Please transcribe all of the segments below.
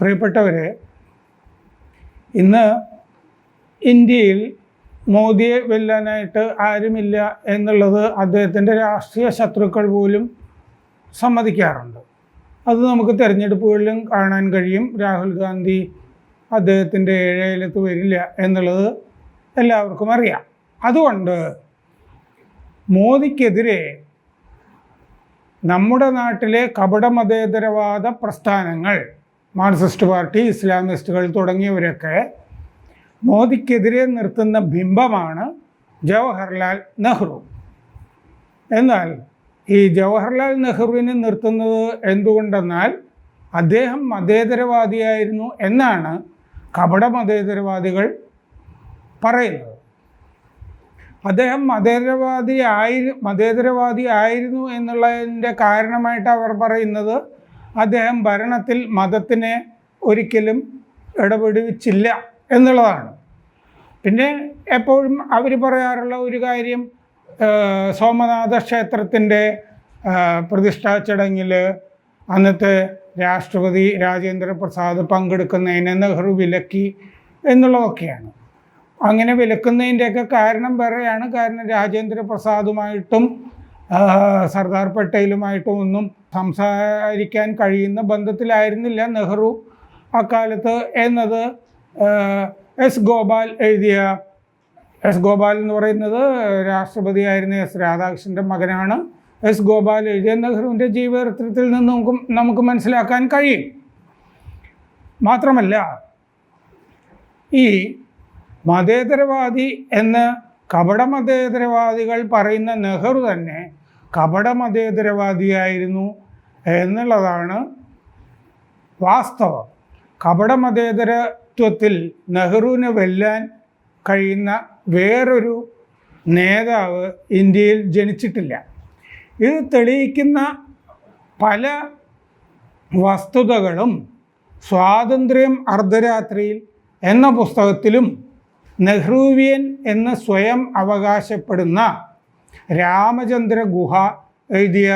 പ്രിയപ്പെട്ടവരെ ഇന്ന് ഇന്ത്യയിൽ മോദിയെ വെല്ലാനായിട്ട് ആരുമില്ല എന്നുള്ളത് അദ്ദേഹത്തിന്റെ രാഷ്ട്രീയ ശത്രുക്കൾ പോലും സമ്മതിക്കാറുണ്ട്. അത് നമുക്ക് തിരഞ്ഞെടുപ്പുകളിലും കാണാൻ കഴിയും. രാഹുൽ ഗാന്ധി അദ്ദേഹത്തിന്റെ ഏഴയിലത്ത് വരില്ല എന്നുള്ളത് എല്ലാവർക്കും അറിയാം. അതുകൊണ്ട് മോദിക്കെതിരെ നമ്മുടെ നാട്ടിലെ കപടമതേതരവാദ പ്രസ്ഥാനങ്ങൾ മാർക്സിസ്റ്റ് പാർട്ടി ഇസ്ലാമിസ്റ്റുകൾ തുടങ്ങിയവരൊക്കെ മോദിക്കെതിരെ നിർത്തുന്ന ബിംബമാണ് ജവഹർലാൽ നെഹ്റു. എന്നാൽ ഈ ജവഹർലാൽ നെഹ്റുവിനെ നിർത്തുന്നത് എന്തുകൊണ്ടെന്നാൽ അദ്ദേഹം മതേതരവാദിയായിരുന്നു എന്നാണ് കപട മതേതരവാദികൾ പറയുന്നത്. അദ്ദേഹം മതേതരവാദി ആയി മതേതരവാദി ആയിരുന്നു എന്നുള്ളതിന്റെ കാരണമായിട്ട് അവർ പറയുന്നത് അദ്ദേഹം ഭരണത്തിൽ മതത്തിനെ ഒരിക്കലും ഇടപെടുവിച്ചില്ല എന്നുള്ളതാണ്. പിന്നെ എപ്പോഴും അവർ പറയാറുള്ള ഒരു കാര്യം സോമനാഥ ക്ഷേത്രത്തിന്റെ പ്രതിഷ്ഠാ ചടങ്ങിൽ അന്നത്തെ രാഷ്ട്രപതി രാജേന്ദ്ര പ്രസാദ് പങ്കെടുക്കുന്നതിനെ നെഹ്റു വിലക്കി എന്നുള്ളതൊക്കെയാണ്. അങ്ങനെ വിലക്കുന്നതിന്റെയൊക്കെ കാരണം വേറെയാണ്. കാരണം രാജേന്ദ്ര പ്രസാദുമായിട്ടും സർദാർ പട്ടേലുമായിട്ടും ഒന്നും സംസാരിക്കാൻ കഴിയുന്ന ബന്ധത്തിലായിരുന്നില്ല നെഹ്റു അക്കാലത്ത് എന്നത് എസ് ഗോപാൽ എഴുതിയ എസ് ഗോപാൽ എന്ന് പറയുന്നത് രാഷ്ട്രപതിയായിരുന്ന എസ് രാധാകൃഷ്ണന്റെ മകനാണ്. എസ് ഗോപാൽ എഴുതിയ നെഹ്റുവിന്റെ ജീവചരിത്രത്തിൽ നിന്ന് നമുക്ക് നമുക്ക് മനസ്സിലാക്കാൻ കഴിയും. മാത്രമല്ല ഈ മതേതരവാദി എന്ന് കപട മതേതരവാദികൾ പറയുന്ന നെഹ്റു തന്നെ കപട മതേതരവാദിയായിരുന്നു എന്നുള്ളതാണ് വാസ്തവം. കപട മതേതരത്വത്തിൽ നെഹ്റുവിനെ വെല്ലാൻ കഴിയുന്ന വേറൊരു നേതാവ് ഇന്ത്യയിൽ ജനിച്ചിട്ടില്ല. ഇത് തെളിയിക്കുന്ന പല വസ്തുതകളും സ്വാതന്ത്ര്യം അർദ്ധരാത്രിയിൽ എന്ന പുസ്തകത്തിലും നെഹ്റുവിയൻ എന്ന് സ്വയം അവകാശപ്പെടുന്ന രാമചന്ദ്ര ഗുഹ എഴുതിയ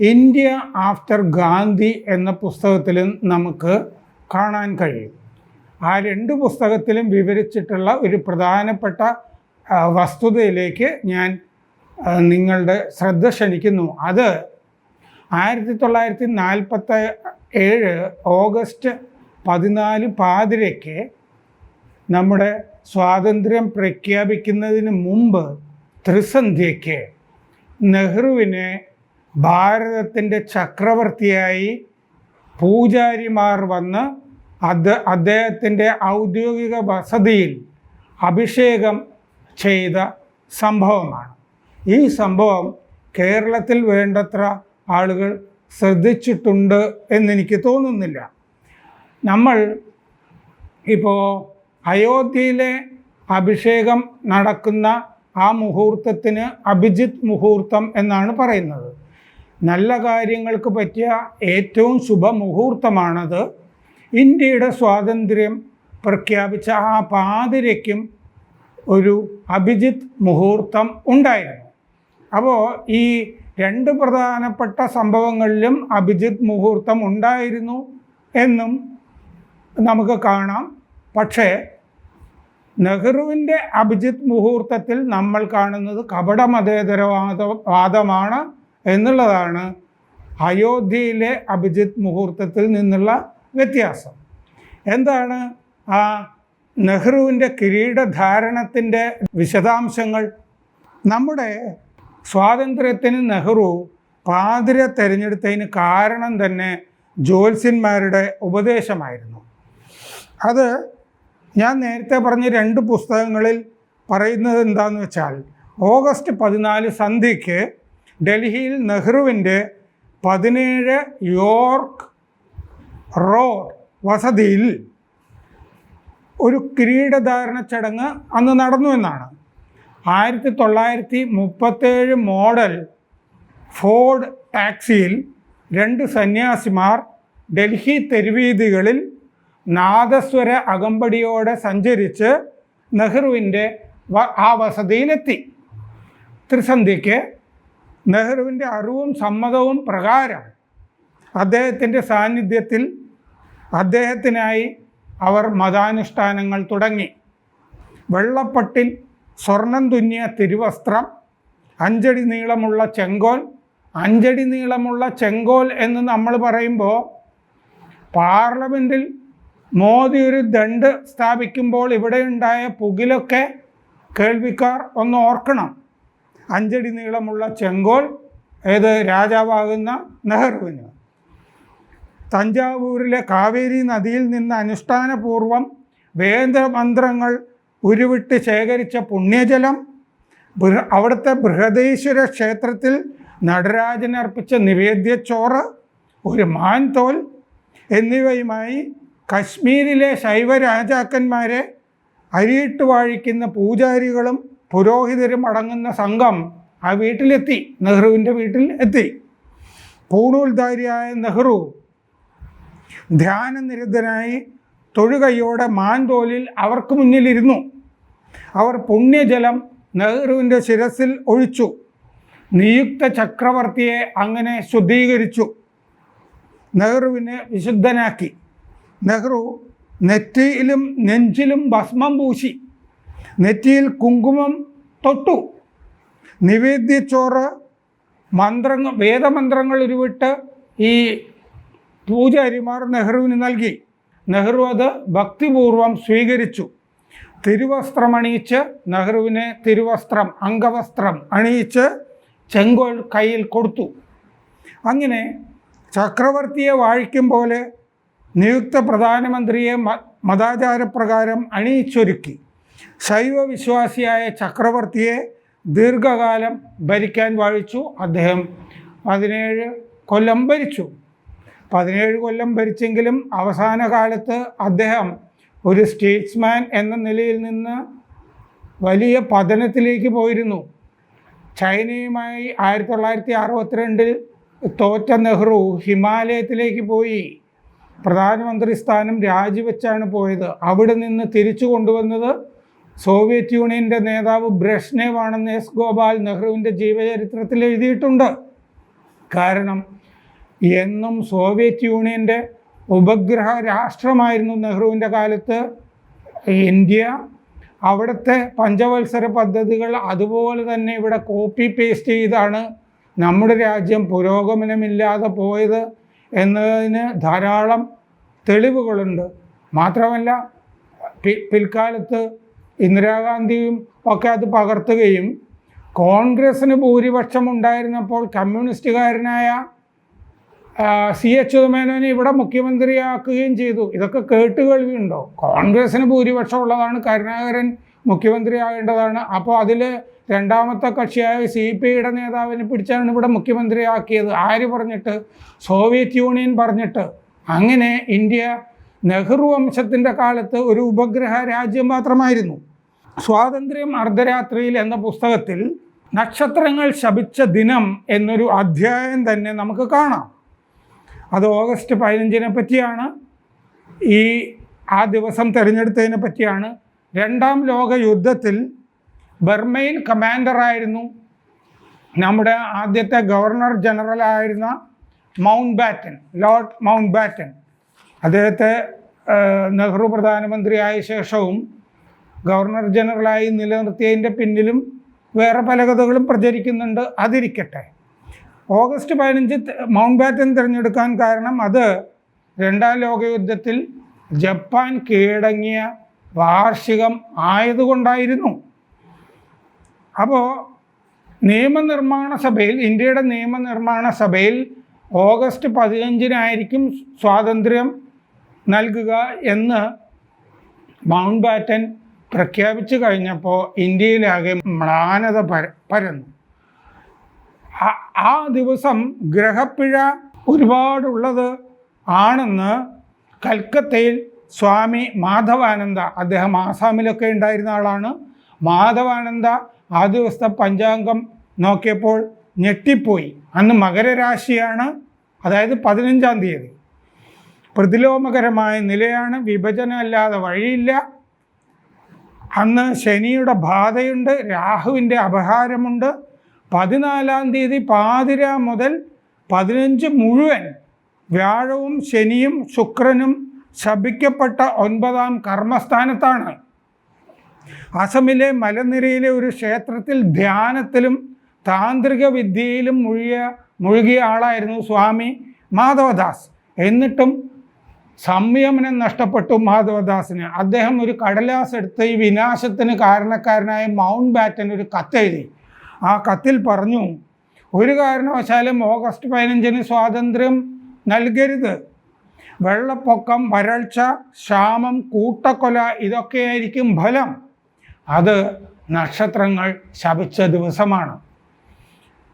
ഇന്ത്യ ആഫ്റ്റർ ഗാന്ധി എന്ന പുസ്തകത്തിലും നമുക്ക് കാണാൻ കഴിയും. ആ രണ്ട് പുസ്തകത്തിലും വിവരിച്ചിട്ടുള്ള ഒരു പ്രധാനപ്പെട്ട വസ്തുതയിലേക്ക് ഞാൻ നിങ്ങളുടെ ശ്രദ്ധ ക്ഷണിക്കുന്നു. അത് ആയിരത്തി തൊള്ളായിരത്തി നാൽപ്പത്തി ഏഴ് ഓഗസ്റ്റ് പതിനാല് പാതിരയ്ക്ക് നമ്മുടെ സ്വാതന്ത്ര്യം പ്രഖ്യാപിക്കുന്നതിന് മുമ്പ് ത്രിസന്ധ്യയ്ക്ക് നെഹ്റുവിനെ ഭാരതത്തിന്റെ ചക്രവർത്തിയായി പൂജാരിമാർ വന്ന് അത് അദ്ദേഹത്തിന്റെ ഔദ്യോഗിക വസതിയിൽ അഭിഷേകം ചെയ്ത സംഭവമാണ്. ഈ സംഭവം കേരളത്തിൽ വേണ്ടത്ര ആളുകൾ ശ്രദ്ധിച്ചിട്ടുണ്ട് എന്നെനിക്ക് തോന്നുന്നില്ല. നമ്മൾ ഇപ്പോൾ അയോധ്യയിലെ അഭിഷേകം നടക്കുന്ന ആ മുഹൂർത്തത്തിന് അഭിജിത്ത് മുഹൂർത്തം എന്നാണ് പറയുന്നത്. നല്ല കാര്യങ്ങൾക്ക് പറ്റിയ ഏറ്റവും ശുഭമുഹൂർത്തമാണത്. ഇന്ത്യയുടെ സ്വാതന്ത്ര്യം പ്രഖ്യാപിച്ച ആ പാതിരയ്ക്കും ഒരു അഭിജിത്ത് മുഹൂർത്തം ഉണ്ടായിരുന്നു. അപ്പോൾ ഈ രണ്ട് പ്രധാനപ്പെട്ട സംഭവങ്ങളിലും അഭിജിത്ത് മുഹൂർത്തം ഉണ്ടായിരുന്നു എന്നും നമുക്ക് കാണാം. പക്ഷേ നെഹ്റുവിന്റെ അഭിജിത്ത് മുഹൂർത്തത്തിൽ നമ്മൾ കാണുന്നത് കപട മതേതരവാദ വാദമാണ് എന്നുള്ളതാണ് അയോധ്യയിലെ അഭിജിത്ത് മുഹൂർത്തത്തിൽ നിന്നുള്ള വ്യത്യാസം. എന്താണ്? ആ നെഹ്റുവിന്റെ കിരീടധാരണത്തിന്റെ വിശദാംശങ്ങൾ. നമ്മുടെ സ്വാതന്ത്ര്യത്തിന് നെഹ്റു പാതിര തിരഞ്ഞെടുത്തതിന് കാരണം തന്നെ ജ്യോത്സ്യന്മാരുടെ ഉപദേശമായിരുന്നു. അത് ഞാൻ നേരത്തെ പറഞ്ഞ രണ്ട് പുസ്തകങ്ങളിൽ പറയുന്നത് എന്താന്ന് വെച്ചാൽ ഓഗസ്റ്റ് പതിനാല് സന്ധ്യയ്ക്ക് ഡൽഹിയിൽ നെഹ്റുവിന്റെ പതിനേഴ് യോർക്ക് റോ വസതിയിൽ ഒരു കിരീടധാരണ ചടങ്ങ് അന്ന് നടന്നു എന്നാണ്. ആയിരത്തി തൊള്ളായിരത്തി മുപ്പത്തേഴ് മോഡൽ ഫോർഡ് ടാക്സിയിൽ രണ്ട് സന്യാസിമാർ ഡൽഹി തെരുവീതികളിൽ നാദസ്വര അകമ്പടിയോടെ സഞ്ചരിച്ച് നെഹ്റുവിന്റെ ആ വസതിയിലെത്തി. ത്രിസന്ധിക്ക് നെഹ്റുവിന്റെ അറിവും സമ്മതവും പ്രകാരം അദ്ദേഹത്തിന്റെ സാന്നിധ്യത്തിൽ അദ്ദേഹത്തിനായി അവർ മതാനുഷ്ഠാനങ്ങൾ തുടങ്ങി. വെള്ളപ്പട്ടിൽ സ്വർണം തുന്നിയ തിരുവസ്ത്രം അഞ്ചടി നീളമുള്ള ചെങ്കോൽ അഞ്ചടി നീളമുള്ള ചെങ്കോൽ എന്ന് നമ്മൾ പറയുമ്പോൾ പാർലമെന്റിൽ മോദി ഒരു ദണ്ട് സ്ഥാപിക്കുമ്പോൾ ഇവിടെ ഉണ്ടായ പുകിലൊക്കെ കേൾവിക്കാർ ഒന്ന് ഓർക്കണം. അഞ്ചടി നീളമുള്ള ചെങ്കോൽ ഏത് രാജാവാകുന്ന നെഹ്റുവിന്. തഞ്ചാവൂരിലെ കാവേരി നദിയിൽ നിന്ന് അനുഷ്ഠാനപൂർവം വേദമന്ത്രങ്ങൾ ഉരുവിട്ട് ശേഖരിച്ച പുണ്യജലം അവിടുത്തെ ബൃഹദേശ്വര ക്ഷേത്രത്തിൽ നടരാജനർപ്പിച്ച നിവേദ്യച്ചോറ് ഒരു മാൻതോൽ എന്നിവയുമായി കശ്മീരിലെ ശൈവ രാജാക്കന്മാരെ അരിയിട്ട് വാഴിക്കുന്ന പൂജാരികളും പുരോഹിതരും അടങ്ങുന്ന സംഘം ആ വീട്ടിലെത്തി. നെഹ്റുവിന്റെ വീട്ടിൽ എത്തി. പൂണൂൽധാരിയായ നെഹ്റു ധ്യാനനിരതനായി തൊഴുകയ്യോടെ മാൻതോലിൽ അവർക്ക് മുന്നിലിരുന്നു. അവർ പുണ്യജലം നെഹ്റുവിന്റെ ശിരസിൽ ഒഴിച്ചു. നിയുക്ത ചക്രവർത്തിയെ അങ്ങനെ ശുദ്ധീകരിച്ചു. നെഹ്റുവിനെ വിശുദ്ധനാക്കി. നെഹ്റു നെറ്റിയിലും നെഞ്ചിലും ഭസ്മം പൂശി. നെറ്റിയിൽ കുങ്കുമം തൊട്ടു. നിവേദ്യച്ചോറ് മന്ത്രങ്ങൾ വേദമന്ത്രങ്ങൾ ഉരുവിട്ട് ഈ പൂജാരിമാർ നെഹ്റുവിന് നൽകി. നെഹ്റു അത് ഭക്തിപൂർവം സ്വീകരിച്ചു. തിരുവസ്ത്രമണിയിച്ച് നെഹ്റുവിനെ തിരുവസ്ത്രം അംഗവസ്ത്രം അണിയിച്ച് ചെങ്കോൽ കയ്യിൽ കൊടുത്തു. അങ്ങനെ ചക്രവർത്തിയെ വാഴിക്കും പോലെ നിയുക്ത പ്രധാനമന്ത്രിയെ മതാചാരപ്രകാരം അണിയിച്ചൊരുക്കി. ശൈവ വിശ്വാസിയായ ചക്രവർത്തിയെ ദീർഘകാലം ഭരിക്കാൻ വാഴിച്ചു അദ്ദേഹം. പതിനേഴ് കൊല്ലം ഭരിച്ചു. പതിനേഴ് കൊല്ലം ഭരിച്ചെങ്കിലും അവസാന കാലത്ത് അദ്ദേഹം ഒരു സ്റ്റേറ്റ്സ്മാൻ എന്ന നിലയിൽ നിന്ന് വലിയ പതനത്തിലേക്ക് പോയിരുന്നു. ചൈനയുമായി ആയിരത്തി തൊള്ളായിരത്തി അറുപത്തിരണ്ടിൽ തോറ്റ നെഹ്റു ഹിമാലയത്തിലേക്ക് പോയി. പ്രധാനമന്ത്രി സ്ഥാനം രാജിവെച്ചാണ് പോയത്. അവിടെ നിന്ന് തിരിച്ചു കൊണ്ടുവന്നത് സോവിയറ്റ് യൂണിയന്റെ നേതാവ് ബ്രഷ്നേവ് ആണെന്ന് എസ് ഗോപാൽ നെഹ്റുവിന്റെ ജീവചരിത്രത്തിൽ എഴുതിയിട്ടുണ്ട്. കാരണം എന്നും സോവിയറ്റ് യൂണിയന്റെ ഉപഗ്രഹ രാഷ്ട്രമായിരുന്നു നെഹ്റുവിന്റെ കാലത്ത് ഇന്ത്യ. അവിടുത്തെ പഞ്ചവത്സര പദ്ധതികൾ അതുപോലെ തന്നെ ഇവിടെ കോപ്പി പേസ്റ്റ് ചെയ്താണ് നമ്മുടെ രാജ്യം. പുരോഗമനമില്ലാതെ പോയത്. എന്നതിന് ധാരാളം തെളിവുകളുണ്ട്. മാത്രമല്ല പിൽക്കാലത്ത് ഇന്ദിരാഗാന്ധിയും ഒക്കെ അത് പകർത്തുകയും കോൺഗ്രസ്സിന് ഭൂരിപക്ഷം ഉണ്ടായിരുന്നപ്പോൾ കമ്മ്യൂണിസ്റ്റുകാരനായ സി. എച്ച്. മേനോനെ ഇവിടെ മുഖ്യമന്ത്രിയാക്കുകയും ചെയ്തു. ഇതൊക്കെ കേട്ട് കേൾവിയുണ്ടോ കോൺഗ്രസ്സിന് ഭൂരിപക്ഷം ഉള്ളതാണ് കരുണാകരൻ മുഖ്യമന്ത്രിയാകേണ്ടതാണ്. അപ്പോൾ അതിൽ രണ്ടാമത്തെ കക്ഷിയായ സി പി ഐയുടെ നേതാവിനെ പിടിച്ചാണ് ഇവിടെ മുഖ്യമന്ത്രിയാക്കിയത്. ആര് പറഞ്ഞിട്ട്? സോവിയറ്റ് യൂണിയൻ പറഞ്ഞിട്ട്. അങ്ങനെ ഇന്ത്യ നെഹ്റു വംശത്തിന്റെ കാലത്ത് ഒരു ഉപഗ്രഹ രാജ്യം മാത്രമായിരുന്നു. സ്വാതന്ത്ര്യം അർദ്ധരാത്രിയിൽ എന്ന പുസ്തകത്തിൽ നക്ഷത്രങ്ങൾ ശപിച്ച ദിനം എന്നൊരു അധ്യായം തന്നെ നമുക്ക് കാണാം. അത് ഓഗസ്റ്റ് പതിനഞ്ചിനെ പറ്റിയാണ്. ഈ ആ ദിവസം തിരഞ്ഞെടുത്തതിനെ പറ്റിയാണ്. രണ്ടാം ലോക യുദ്ധത്തിൽ ബർമയിൽ കമാൻഡറായിരുന്നു നമ്മുടെ ആദ്യത്തെ ഗവർണർ ജനറൽ ആയിരുന്ന Mountbatten Lord Mountbatten അദ്ദേഹത്തെ നെഹ്റു പ്രധാനമന്ത്രിയായ ശേഷവും ഗവർണർ ജനറലായി നിലനിർത്തിയതിന്റെ പിന്നിലും വേറെ പല കഥകളും പ്രചരിക്കുന്നുണ്ട്. അതിരിക്കട്ടെ. ഓഗസ്റ്റ് പതിനഞ്ച് മൗണ്ട് ബാറ്റൻ തിരഞ്ഞെടുക്കാൻ കാരണം അത് രണ്ടാം ലോകയുദ്ധത്തിൽ ജപ്പാൻ കീഴടങ്ങിയ വാർഷികം ആയതുകൊണ്ടായിരുന്നു. അപ്പോൾ നിയമനിർമ്മാണ സഭയിൽ ഇന്ത്യയുടെ നിയമനിർമ്മാണ സഭയിൽ ഓഗസ്റ്റ് പതിനഞ്ചിനായിരിക്കും സ്വാതന്ത്ര്യം നൽകുക എന്ന് മൗണ്ട് ബാറ്റൻ പ്രഖ്യാപിച്ചു കഴിഞ്ഞപ്പോൾ ഇന്ത്യയിലാകെ മ്ലാനത പര പരന്നു. ആ- ദിവസം ഗ്രഹപ്പിഴ ഒരുപാടുള്ളത് ആണെന്ന് കൽക്കത്തയിൽ സ്വാമി മാധവാനന്ദ അദ്ദേഹം ആസാമിലൊക്കെ ഉണ്ടായിരുന്ന ആളാണ് മാധവാനന്ദ ആ ദിവസത്തെ പഞ്ചാംഗം നോക്കിയപ്പോൾ ഞെട്ടിപ്പോയി. അന്ന് മകരരാശിയാണ് അതായത് പതിനഞ്ചാം തീയതി. പ്രതിലോമകരമായ നിലയാണ് വിഭജനം അല്ലാതെ വഴിയില്ല. അന്ന് ശനിയുടെ ബാധയുണ്ട് രാഹുവിന്റെ അപഹാരമുണ്ട്. പതിനാലാം തീയതി പാതിര മുതൽ പതിനഞ്ച് മുഴുവൻ വ്യാഴവും ശനിയും ശുക്രനും ശപിക്കപ്പെട്ട ഒൻപതാം കർമ്മസ്ഥാനത്താണ്. അസമിലെ മലനിരയിലെ ഒരു ക്ഷേത്രത്തിൽ ധ്യാനത്തിലും താന്ത്രിക വിദ്യയിലും മുഴുകിയ മുഴുകിയ ആളായിരുന്നു സ്വാമി മാധവദാസ്. എന്നിട്ടും സംയമനം നഷ്ടപ്പെട്ടു മാധവദാസിന്. അദ്ദേഹം ഒരു കടലാസ് എടുത്ത് ഈ വിനാശത്തിന് കാരണക്കാരനായ മൗണ്ട് ബാറ്റൻ ഒരു കത്തെഴുതി ആ കത്തിൽ പറഞ്ഞു ഒരു കാരണവശാലും ഓഗസ്റ്റ് പതിനഞ്ചിന് സ്വാതന്ത്ര്യം നൽകരുത്. വെള്ളപ്പൊക്കം വരൾച്ച ക്ഷാമം കൂട്ടക്കൊല ഇതൊക്കെയായിരിക്കും ഫലം. അത് നക്ഷത്രങ്ങൾ ശപിച്ച ദിവസമാണ്.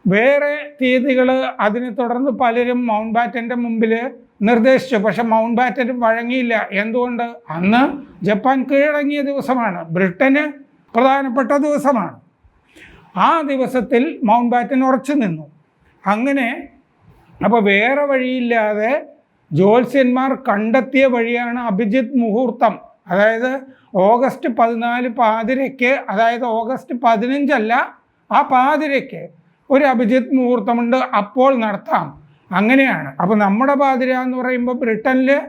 വേറെ തീയതികൾ അതിനെ തുടർന്ന് പലരും മൗണ്ട് ബാറ്റന്റെ മുമ്പിൽ നിർദ്ദേശിച്ചു. പക്ഷെ മൗണ്ട് ബാറ്റൻ വഴങ്ങിയില്ല. എന്തുകൊണ്ട്? അന്ന് ജപ്പാൻ കീഴടങ്ങിയ ദിവസമാണ്. ബ്രിട്ടന് പ്രധാനപ്പെട്ട ദിവസമാണ്. ആ ദിവസത്തിൽ മൗണ്ട് ബാറ്റൻ ഉറച്ചു നിന്നു. അങ്ങനെ അപ്പോൾ വേറെ വഴിയില്ലാതെ ജ്യോത്സ്യന്മാർ കണ്ടെത്തിയ വഴിയാണ് അഭിജിത്ത് മുഹൂർത്തം. അതായത് ഓഗസ്റ്റ് പതിനാല് പാതിരയ്ക്ക് അതായത് ഓഗസ്റ്റ് പതിനഞ്ചല്ല ആ പാതിരയ്ക്ക് ഒരു അഭിജിത്ത് മുഹൂർത്തമുണ്ട് അപ്പോൾ നടത്താം. അങ്ങനെയാണ്. അപ്പോൾ നമ്മുടെ പാതിര എന്ന് പറയുമ്പോൾ ബ്രിട്ടനിൽ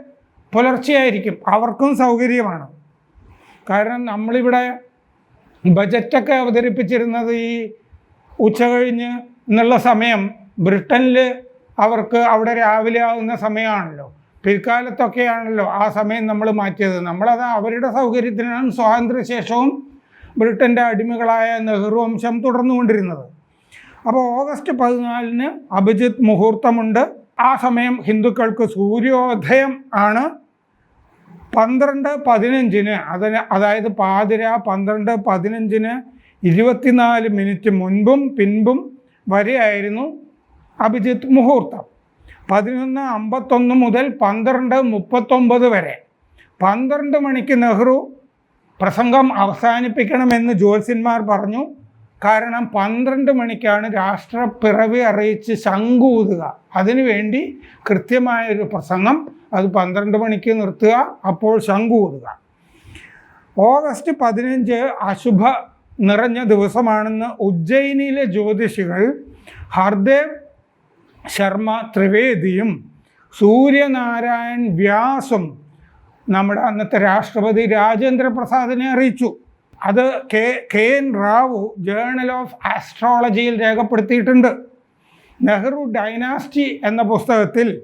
പുലർച്ചെയായിരിക്കും. അവർക്കും സൗകര്യമാണ്. കാരണം നമ്മളിവിടെ ബജറ്റൊക്കെ അവതരിപ്പിച്ചിരുന്നത് ഈ ഉച്ച കഴിഞ്ഞ് എന്നുള്ള സമയം ബ്രിട്ടനിൽ അവർക്ക് അവിടെ രാവിലെ ആകുന്ന സമയമാണല്ലോ. പിൽക്കാലത്തൊക്കെയാണല്ലോ ആ സമയം നമ്മൾ മാറ്റിയത്. നമ്മളത് അവരുടെ സൗകര്യത്തിനാണ് സ്വാതന്ത്ര്യശേഷവും ബ്രിട്ടന്റെ അടിമകളായ നെഹ്റു വംശം തുടർന്നുകൊണ്ടിരുന്നത്. അപ്പോൾ ഓഗസ്റ്റ് പതിനാലിന് അഭിജിത്ത് മുഹൂർത്തമുണ്ട്. ആ സമയം ഹിന്ദുക്കൾക്ക് സൂര്യോദയം ആണ്. പന്ത്രണ്ട് പതിനഞ്ചിന് അതിന് അതായത് പാതിര പന്ത്രണ്ട് പതിനഞ്ചിന് ഇരുപത്തിനാല് മിനിറ്റ് മുൻപും പിൻപും വരെയായിരുന്നു അഭിജിത്ത് മുഹൂർത്തം. പതിനൊന്ന് അമ്പത്തൊന്ന് മുതൽ പന്ത്രണ്ട് മുപ്പത്തൊമ്പത് വരെ. പന്ത്രണ്ട് മണിക്ക് നെഹ്റു പ്രസംഗം അവസാനിപ്പിക്കണമെന്ന് ജ്യോത്സ്യന്മാർ പറഞ്ഞു. കാരണം പന്ത്രണ്ട് മണിക്കാണ് രാഷ്ട്രപ്പിറവി അറിയിച്ച് ശങ്കൂതുക അതിനുവേണ്ടി കൃത്യമായൊരു പ്രസംഗം അത് പന്ത്രണ്ട് മണിക്ക് നിർത്തുക അപ്പോൾ ശങ്കൂതുക ഓഗസ്റ്റ് പതിനഞ്ച് അശുഭ നിറഞ്ഞ ദിവസമാണെന്ന് ഉജ്ജയിനിയിലെ ജ്യോതിഷികൾ ഹർദേവ് ശർമ്മ ത്രിവേദിയും സൂര്യനാരായൺ വ്യാസും നമ്മുടെ അന്നത്തെ രാഷ്ട്രപതി രാജേന്ദ്ര പ്രസാദിനെ അറിയിച്ചു. അത് K K N Rao journal of ആസ്ട്രോളജിയിൽ രേഖപ്പെടുത്തിയിട്ടുണ്ട്. നെഹ്റു ഡൈനാസ്റ്റി എന്ന പുസ്തകത്തിൽ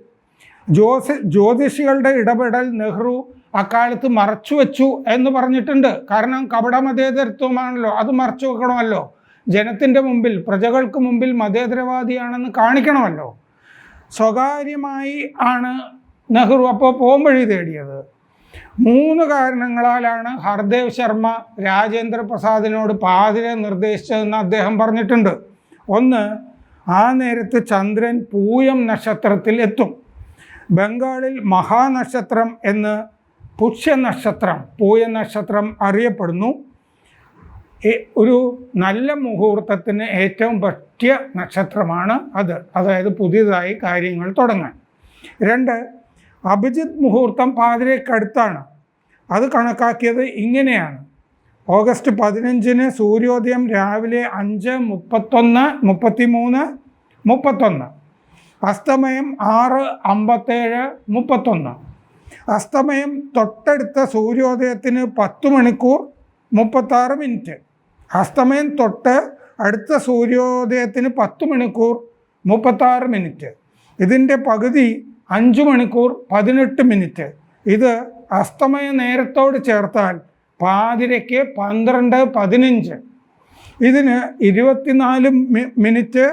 ജ്യോതി ജ്യോതിഷികളുടെ ഇടപെടൽ നെഹ്റു അക്കാലത്ത് മറച്ചു വെച്ചു എന്ന് പറഞ്ഞിട്ടുണ്ട്. കാരണം കപടമതേതരത്വമാണല്ലോ അത് മറച്ചു വെക്കണമല്ലോ ജനത്തിന്റെ മുമ്പിൽ പ്രജകൾക്ക് മുമ്പിൽ മതേതരവാദിയാണെന്ന് കാണിക്കണമല്ലോ. സ്വകാര്യമായി ആണ് നെഹ്റു അപ്പോൾ പോംവഴി തേടിയത്. മൂന്ന് കാരണങ്ങളാലാണ് ഹർദേവ് ശർമ്മ രാജേന്ദ്ര പ്രസാദിനോട് പാതിരെ നിർദ്ദേശിച്ചതെന്ന് അദ്ദേഹം പറഞ്ഞിട്ടുണ്ട്. ഒന്ന് ആ നേരത്ത് ചന്ദ്രൻ പൂയം നക്ഷത്രത്തിൽ എത്തും. ബംഗാളിൽ മഹാനക്ഷത്രം എന്ന് പുഷ്യനക്ഷത്രം പൂയ നക്ഷത്രം അറിയപ്പെടുന്നു. ഒരു നല്ല മുഹൂർത്തത്തിന് ഏറ്റവും പറ്റിയ നക്ഷത്രമാണ് അത്. അതായത് പുതിയതായി കാര്യങ്ങൾ തുടങ്ങാൻ. രണ്ട് അഭിജിത് മുഹൂർത്തം പാതിരയ്ക്കടുത്താണ് അത് കണക്കാക്കിയത് ഇങ്ങനെയാണ്. ഓഗസ്റ്റ് പതിനഞ്ചിന് സൂര്യോദയം രാവിലെ അഞ്ച് മുപ്പത്തൊന്ന് മുപ്പത്തി മൂന്ന് മുപ്പത്തൊന്ന്. അസ്തമയം ആറ് അമ്പത്തേഴ് മുപ്പത്തൊന്ന്. അസ്തമയം തൊട്ടടുത്ത സൂര്യോദയത്തിന് പത്ത് മണിക്കൂർ മുപ്പത്താറ് മിനിറ്റ്. അസ്തമയം തൊട്ട് അടുത്ത സൂര്യോദയത്തിന് പത്ത് മണിക്കൂർ മുപ്പത്താറ് മിനിറ്റ്. ഇതിന്റെ പകുതി അഞ്ച് മണിക്കൂർ പതിനെട്ട് മിനിറ്റ്. ഇത് അസ്തമയ നേരത്തോട് ചേർത്താൽ പാതിരയ്ക്ക് പന്ത്രണ്ട് പതിനഞ്ച്. ഇതിന് ഇരുപത്തിനാല് മിനിറ്റ്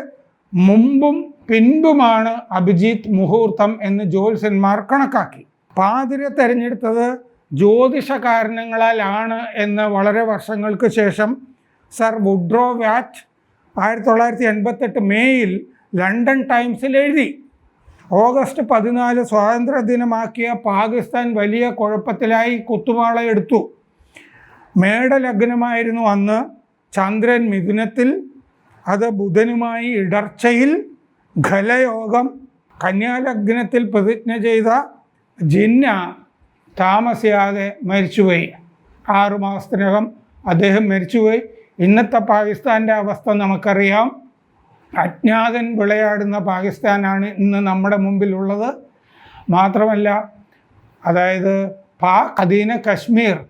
മുമ്പും പിൻപുമാണ് അഭിജിത്ത് മുഹൂർത്തം എന്ന് ജ്യോത്സ്യന്മാർ കണക്കാക്കി. പാതിര തിരഞ്ഞെടുത്തത് ജ്യോതിഷ കാരണങ്ങളാലാണ് എന്ന് വളരെ വർഷങ്ങൾക്ക് ശേഷം സർ വുഡ്രോ വാറ്റ് ആയിരത്തി തൊള്ളായിരത്തി എൺപത്തെട്ട് മേയിൽ ലണ്ടൻ ടൈംസിൽ എഴുതി. ഓഗസ്റ്റ് പതിനാല് സ്വാതന്ത്ര്യ ദിനമാക്കിയ പാകിസ്ഥാൻ വലിയ കുഴപ്പത്തിലായി കുത്തുവാള എടുത്തു. മേടലഗ്നമായിരുന്നു അന്ന് ചന്ദ്രൻ മിഥുനത്തിൽ അത് ബുധനുമായി ഇടർച്ചയിൽ ഖലയോഗം കന്യാലഗ്നത്തിൽ പ്രതിജ്ഞ ചെയ്ത ജിന്ന താമസിയാതെ മരിച്ചുപോയി. ആറുമാസത്തിനകം അദ്ദേഹം മരിച്ചുപോയി. ഇന്നത്തെ പാകിസ്ഥാന്റെ അവസ്ഥ നമുക്കറിയാം. അജ്ഞാതൻ വിളയാടുന്ന പാകിസ്ഥാനാണ് ഇന്ന് നമ്മുടെ മുമ്പിലുള്ളത്. മാത്രമല്ല അതായത് പാക് അധീന കശ്മീർ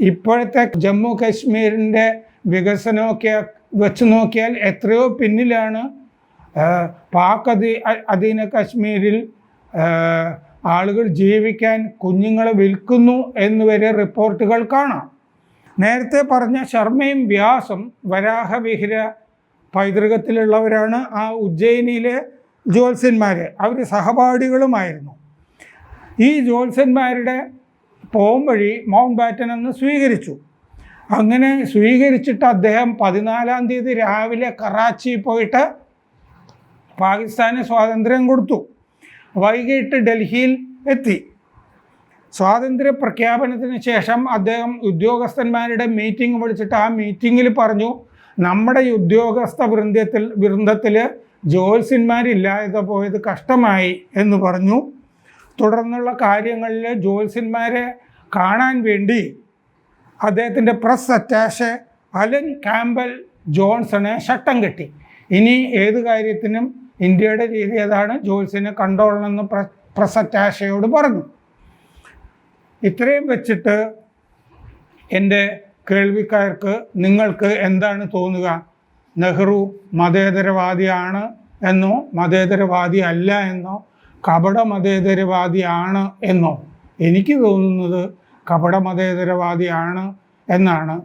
ഇപ്പോഴത്തെ ജമ്മു കശ്മീരിന്റെ വികസനമൊക്കെ വെച്ച് നോക്കിയാൽ എത്രയോ പിന്നിലാണ് പാക് അധീ അധീന കശ്മീരിൽ ആളുകൾ ജീവിക്കാൻ കുഞ്ഞുങ്ങളെ വിൽക്കുന്നു എന്നുവരെ റിപ്പോർട്ടുകൾ കാണാം. നേരത്തെ പറഞ്ഞ ശർമ്മയും വ്യാസം വരാഹവിഹിര പൈതൃകത്തിലുള്ളവരാണ് ആ ഉജ്ജയിനിയിലെ ജ്യോത്സ്യന്മാർ അവർ സഹപാഠികളുമായിരുന്നു. ഈ ജ്യോത്സ്യന്മാരുടെ പോം വഴി മൗണ്ട് ബാറ്റൻ എന്ന് സ്വീകരിച്ചു. അങ്ങനെ സ്വീകരിച്ചിട്ട് അദ്ദേഹം പതിനാലാം തീയതി രാവിലെ കറാച്ചി പോയിട്ട് പാകിസ്ഥാന് സ്വാതന്ത്ര്യം കൊടുത്തു. വൈകിട്ട് ഡൽഹിയിൽ എത്തി. സ്വാതന്ത്ര്യ പ്രഖ്യാപനത്തിന് ശേഷം അദ്ദേഹം ഉദ്യോഗസ്ഥന്മാരുടെ മീറ്റിംഗ് വിളിച്ചിട്ട് ആ മീറ്റിങ്ങിൽ പറഞ്ഞു നമ്മുടെ ഉദ്യോഗസ്ഥ വൃന്ദത്തിൽ വൃന്ദത്തിൽ ജ്യോത്സ്യന്മാരില്ലാതെ പോയത് കഷ്ടമായി എന്ന് പറഞ്ഞു. തുടർന്നുള്ള കാര്യങ്ങളിൽ ജ്യോത്സ്യന്മാരെ കാണാൻ വേണ്ടി അദ്ദേഹത്തിന്റെ പ്രസ് അറ്റാഷെ അലൻ ക്യാമ്പൽ ജോൺസണെ ശട്ടം കെട്ടി. ഇനി ഏത് കാര്യത്തിനും ഇന്ത്യയുടെ രീതി അതാണ് ജോൾസിനെ കണ്ടോളണമെന്ന് പ്ര പ്രസ് അറ്റാഷയോട് പറഞ്ഞു. ഇത്രയും വെച്ചിട്ട് എന്റെ കേൾവിക്കാർക്ക് നിങ്ങൾക്ക് എന്താണ് തോന്നുക? നെഹ്റു മതേതരവാദിയാണ് എന്നോ മതേതരവാദി അല്ല എന്നോ കപട മതേതരവാദിയാണ് എന്നോ? എനിക്ക് തോന്നുന്നത് കപട മതേതരവാദിയാണ് എന്നാണ്.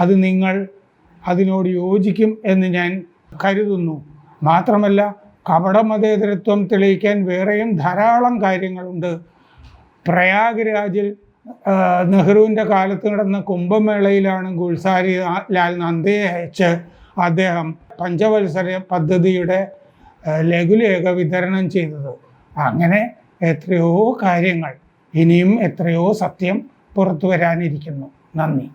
അത് നിങ്ങൾ അതിനോട് യോജിക്കും എന്ന് ഞാൻ കരുതുന്നു. മാത്രമല്ല കപട മതേതരത്വം തെളിയിക്കാൻ വേറെയും ധാരാളം കാര്യങ്ങളുണ്ട്. പ്രയാഗ്രാജിൽ നെഹ്റുവിന്റെ കാലത്ത് നടന്ന കുംഭമേളയിലാണ് ഗുൽസാരി ലാൽ നന്ദയെ അയച്ച് അദ്ദേഹം പഞ്ചവത്സര പദ്ധതിയുടെ ലഘുലേഖ വിതരണം ചെയ്തത്. അങ്ങനെ എത്രയോ കാര്യങ്ങൾ ഇനിയും എത്രയോ സത്യം പുറത്തു വരാനിരിക്കുന്നു. നന്ദി.